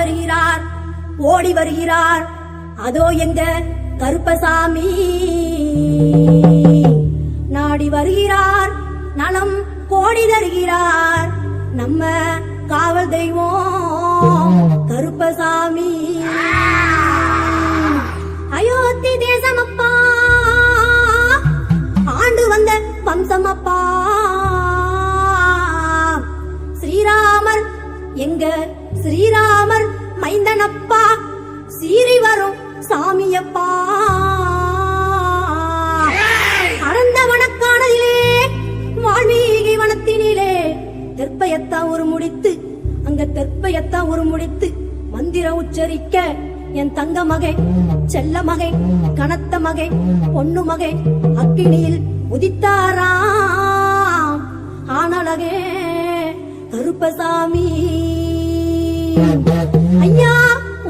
வருகிறார் ஓடி வருகிறார். அதோ எங்க கருப்பசாமி. நாடி வருகிறார் நலம் கோடி தருகிறார். நம்ம காவல் தெய்வம் கருப்பசாமி. அயோத்தி தேசமப்பா ஆண்டு வந்த வம்சமப்பா. ஸ்ரீராமர் எங்க ஸ்ரீராமர் மைந்தனப்பா சீறி வரும் சாமியப்பா. அறந்த வனக்கானதிலே வால்மீகி வனத்தினிலே தெற்பயத்தா ஒரு முடித்து அங்க தெற்பயத்தா ஒரு முடித்து மந்திர உச்சரிக்க என் தங்க மகை செல்ல மகை கனத்த மகை பொண்ணு மகை அக்கினியில் உதித்தாராம் ஆனழகே கருப்பசாமி. ஐயா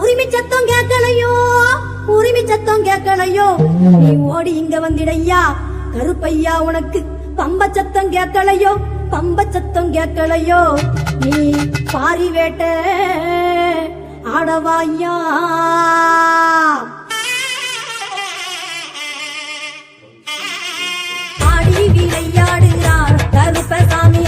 உரிமை சத்தம் கேட்கலையோ? உரிமை சத்தம் கேட்கலையோ? நீ ஓடி இங்க வந்திடையா? கருப்பையா உனக்கு பம்ப சத்தம் கேட்கலையோ? பம்ப சத்தம் கேட்கலையோ? நீ பாரி வேட்ட ஆடவாயா ஆடி விளையாடுகிறார் கருப்பசாமி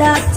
ada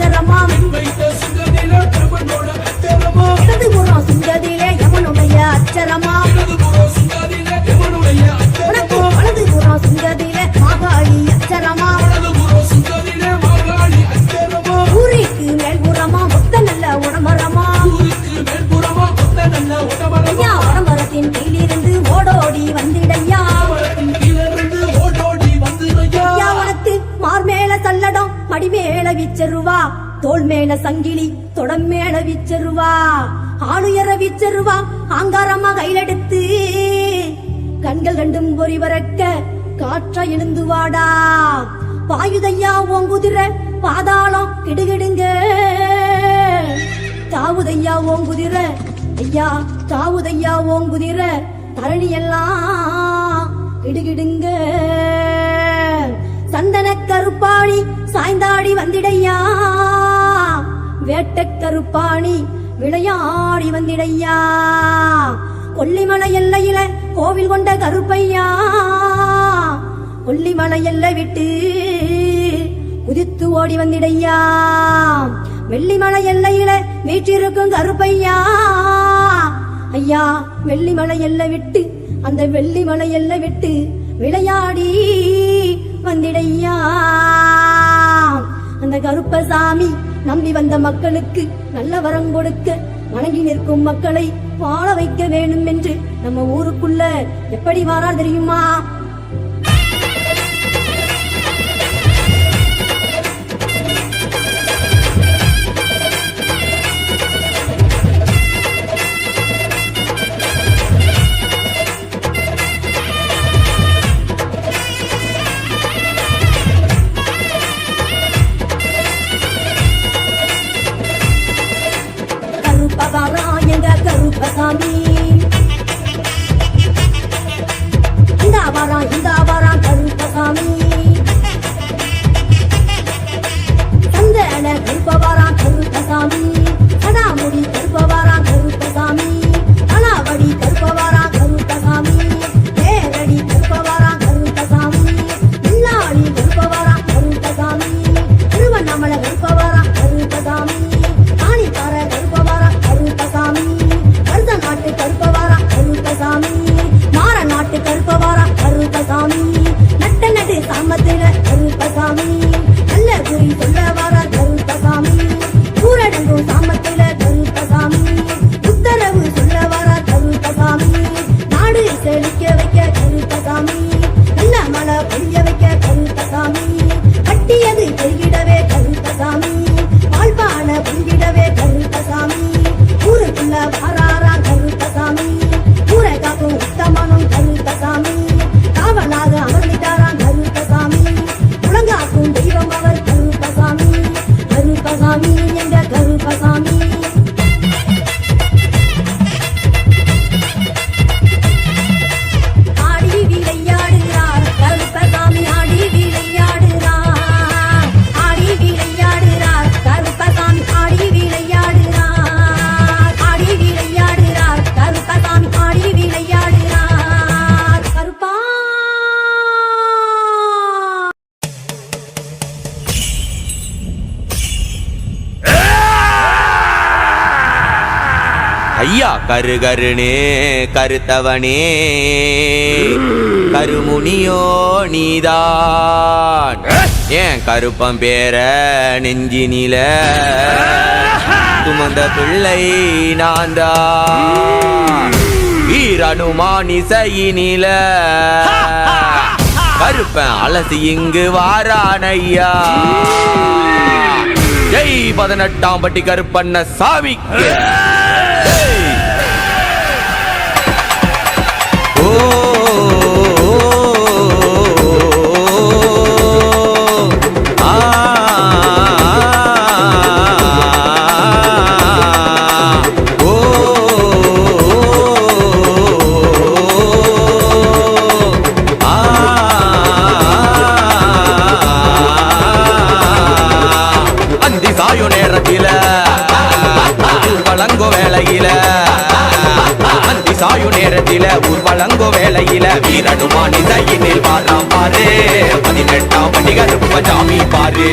எழுந்து வாடா. பாயுதையா உன் குதிரை. பாதாளம் கிடுகிடுங்க தாவுதையா ஓம் குதிரை. ஐயா தாவுதையா ஓம் குதிரை. தரணி எல்லாம் கிடுகிடுங்க சந்தன கருப்பாணி சாய்ந்தாடி வந்திடையா. வேட்ட கருப்பாணி விளையாடி வந்திடையா. கொல்லிமலை எல்லையில கோவில் கொண்ட கருப்பையா. கொல்லிமலை எல்லை விட்டு குதித்து ஓடி வந்திடையா வெள்ளிமலை எல்லையில வீற்றிருக்கும் கருப்பையா? ஐயா வெள்ளிமலை எல்லை விட்டு அந்த வெள்ளிமலை எல்லை விட்டு விளையாடி வந்திடையா அந்த கருப்பசாமி நம்பி வந்த மக்களுக்கு நல்ல வரம் கொடுக்க வணங்கி நிற்கும் மக்களை வாழ வைக்க வேண்டும் என்று நம்ம ஊருக்குள்ள எப்படி வாரார் தெரியுமா? கருகருணே கருத்தவனே. கருமுனியோ நீதான். ஏன் கருப்பம் பேர நெஞ்சினில? சுமந்த பிள்ளை நான்தா வீரனுமானிசையினில கருப்பன் அலசி இங்கு வாரானையா. ஜெய் பதினெட்டாம் பட்டி கருப்பண்ண சாமி Oh. நேரத்தில வீரனுமா நிதையினில் வீரனுமான் பாரு. பதினெட்டாம் படி கருப்ப சாமி பாரு.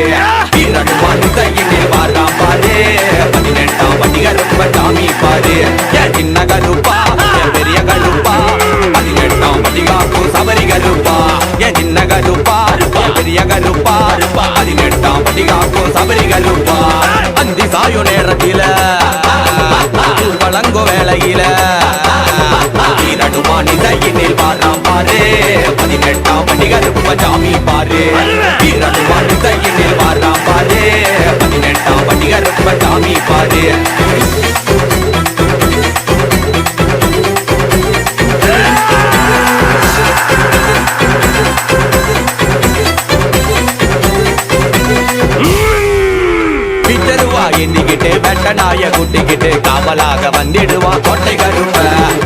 எந்திக்கிட்டு வெட்ட நாய குட்டிக்கிட்டு காவலாக வந்திடுவா கொட்டை கருப்ப.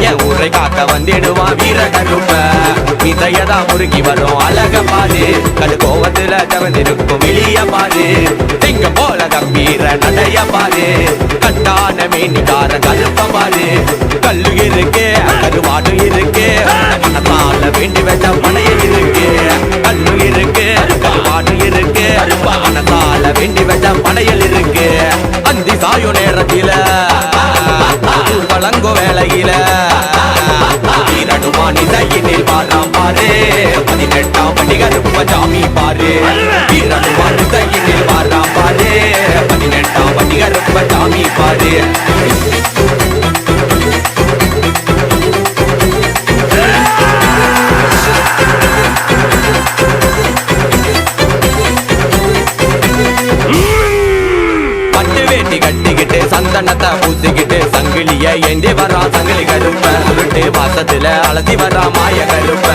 என் ஊரை காக்க வந்திடுவா வீர கருப்ப. இதையதா முருகி வரும் அழக பாரு. கடு கோவத்துல தவந்திருக்கும் வெளிய பாரு. திங்க போல கம்பீர நடைய பாரு. கட்டான மீனிக்கார கருப்ப பாரு. கல்லு இருக்கு கருவாடு இருக்கு. மனத்தால வேண்டி வெட்ட மனைய இருக்கு. கல்லு இருக்கு கருவாடு இருக்கு. மனத்தால வேண்டி வெட்ட படையல் இருக்கு அந்தி சாயோ நேரத்தில வழங்கோ வேளையில வீரனுமான் இசையினில் வாராம் பாரு. பதினெட்டாம் படி கருப்ப ஜாமி பாரு. வீரனுமான் இசையினில் வாராம் பாரு. பதினெட்டாம் படி கருப்ப ஜாமி பாரு. சந்தனத்தை பூசிக்கிட்டு சங்கிலிய ஏந்தி வரா சங்கிலி கருப்ப. உருட்டு வாசத்துல அலசி வரா மாய கருப்ப.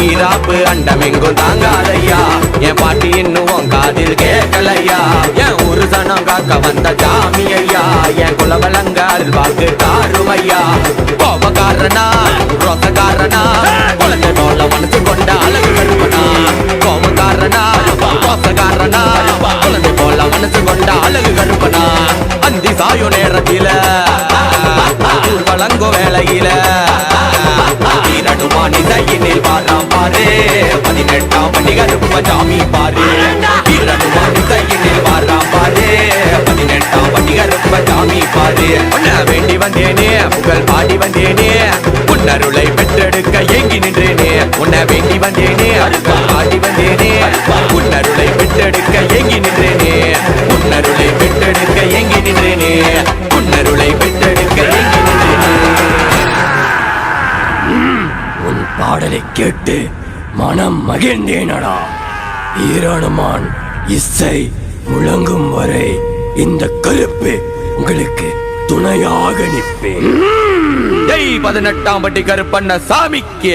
ஈராப்பு அண்டமெங்கும் தாங்காதையா என் பாட்டி இன்னும் காதில் கேட்கலையா. என் ஒரு சனம் காக்க வந்த ஜாமி ஐயா என் குலவலங்கால் வாக்கு தாருமையா. கோபக்காரனா ரோசக்காரனா. குழந்தை போல மனசு கொண்ட அழகு கருப்பனா. கோபக்காரனா வழங்கும் வேலையில. வீரனுமான் இசையினில் வாழாம் பாரு. பதினெட்டாம் படி கருப்ப சாமி பாரு. வீரனுமான் இசையினில் வாழாம் பாரு. பதினெட்டாம் படி கருப்ப சாமி பாரு. உன்னை வேண்டி வந்தேனே புகழ் பாடி வந்தேனே. உன்னருளை பெற்றெடுக்க ஏங்கி நின்றேனே. உன்னை வேண்டி வந்தேனே புகழ் பாடி வந்தேனே. உன்னருளை பெற்றெடுக்க ஏங்கி நின்றேனே. உன்னருளை பெற்றெடுக்க ஏங்கி நின்றேனே. உன்னருளை பெற்ற பாடலை கேட்டு மனம் மகிழ்ந்தேனடா. ஈரானுமான் இசை முழங்கும் வரை இந்த கருப்பு உங்களுக்கு துணையாக நிற்பேன். பதினெட்டாம் பட்டி கருப்பண்ண சாமிக்கு.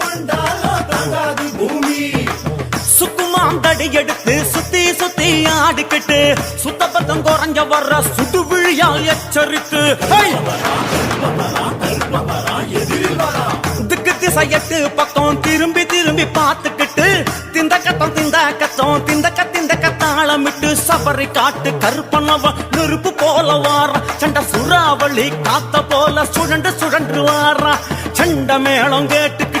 சுக்குமாந்தடி எடுத்து சுத்தி சுத்தி ஆடிக்கிட்டு சுத்தபத்தம் குறைஞ்ச வர்ற சுட்டு விழியால் எச்சரித்து திக்கு திசையட்டு பக்கம் திரும்பி திரும்பி பார்த்துக்கிட்டு திந்த கத்தம் திந்த கத்தம் திந்த கத்திந்த கத்தாளமிட்டு சபரி காட்டு கருப்பனவ நெருப்பு போல வார. சண்ட சுறாவளி காத்த போல சுழண்டு சுழன்று வாரா. சண்ட மேளம் கேட்டுக்கிட்டு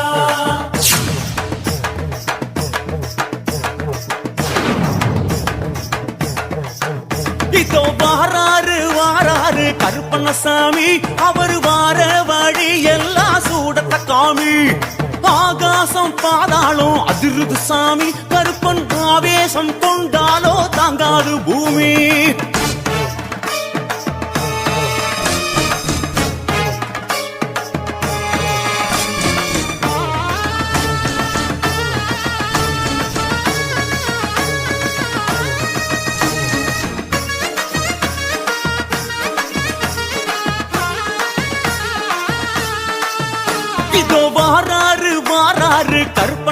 இதோ வாராரு வாராரு. கருப்பண்ணசாமி அவர் வார வழி எல்லாம் சூடத்த காமி. ஆகாசம் பாதாளம் அதிருது சாமி கருப்பன் ஆவேசம் கொண்டாலோ தாங்காது பூமி.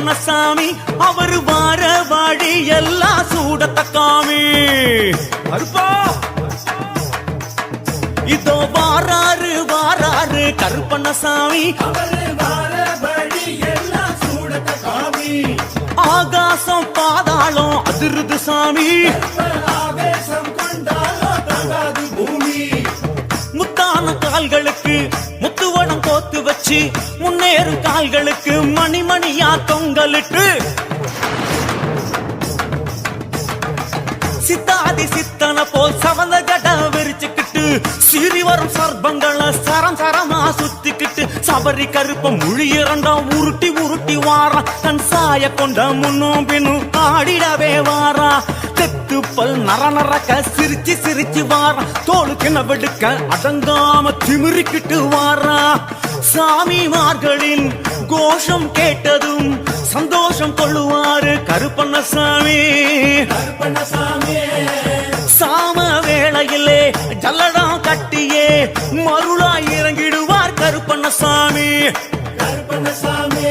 கருப்பண்ணசாமி அவர் வார வாடி எல்லாம் சூடத்தக்காமி. இதோ வாராரு வாராரு கருப்பண்ணசாமி. ஆகாசம் பாதாளம் அதிருது சாமி. முத்தான கால்களுக்கு கோத்து வச்சு முன்னேறும் கால்களுக்கு மணிமணியா தொங்கலிட்டு. சித்தாதி சித்தன போல் சவந்த கட விரிச்சுக்கிட்டு சிறி வரும் சர்பங்களை சரம் சரமா சுத்திக்கிட்டு சபரி கருப்பம் முழி இரண்டாம் உருட்டி உருட்டி வாரம் தன் சாய கொண்ட முன்னும் பின்னும் ஆடிடவே வாரா. தெத்து நர நரக்க சிரிச்சு சிரிச்சு வாரா. தோளுக்கு நவெடுக்க அடங்காம திமிரிக்கிட்டு வாரா. சாமிமார்களின் கோஷம் கேட்டதும் சந்தோஷம் கொள்ளுவாரு கருப்பண்ணசாமி. சாம வேளையிலே ஜல்லடம் கட்டியே மருளாய் இறங்கிடுவார் கருப்பண்ணசாமி கருப்பண்ணசாமி.